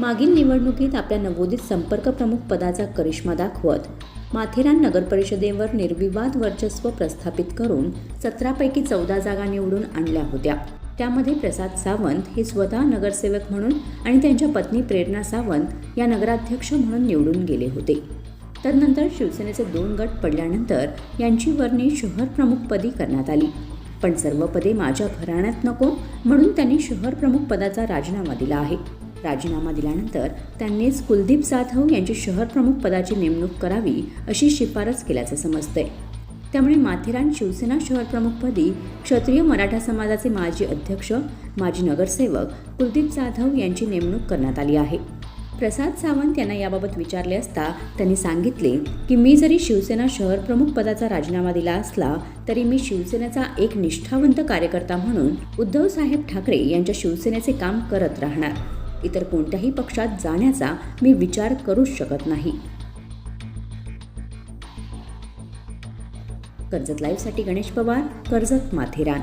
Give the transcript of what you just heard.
मागील निवडणुकीत आपल्या नवोदित संपर्क प्रमुख पदाचा करिश्मा दाखवत माथेरान नगरपरिषदेवर निर्विवाद वर्चस्व प्रस्थापित करून सतरापैकी चौदा जागा निवडून आणल्या होत्या. त्यामध्ये प्रसाद सावंत हे स्वतः नगरसेवक म्हणून आणि त्यांच्या पत्नी प्रेरणा सावंत या नगराध्यक्ष म्हणून निवडून गेले होते. तर नंतर शिवसेनेचे दोन गट पडल्यानंतर यांची वर्णी शहर प्रमुखपदी करण्यात आली. पण सर्व पदे माझ्या घराण्यात नको म्हणून त्यांनी शहर प्रमुख पदाचा राजीनामा दिला आहे. राजीनामा दिल्यानंतर त्यांनीच कुलदीप जाधव यांची शहर प्रमुख पदाची नेमणूक करावी अशी शिफारस केल्याचं समजतंय. त्यामुळे माथेरान शिवसेना शहर प्रमुखपदी क्षत्रिय मराठा समाजाचे माजी अध्यक्ष माजी नगरसेवक कुलदीप जाधव यांची नेमणूक करण्यात आली आहे. प्रसाद सावंत यांना याबाबत विचारले असता त्यांनी सांगितले की मी जरी शिवसेना शहर प्रमुख पदाचा राजीनामा दिला असला तरी मी शिवसेनेचा एक निष्ठावंत कार्यकर्ता म्हणून उद्धव साहेब ठाकरे यांच्या शिवसेनेचे काम करत राहणार. इतर कोणत्याही पक्षात जाण्याचा मी विचार करूच शकत नाही. कर्जत लाईव्हसाठी गणेश पवार कर्जत माथेरान.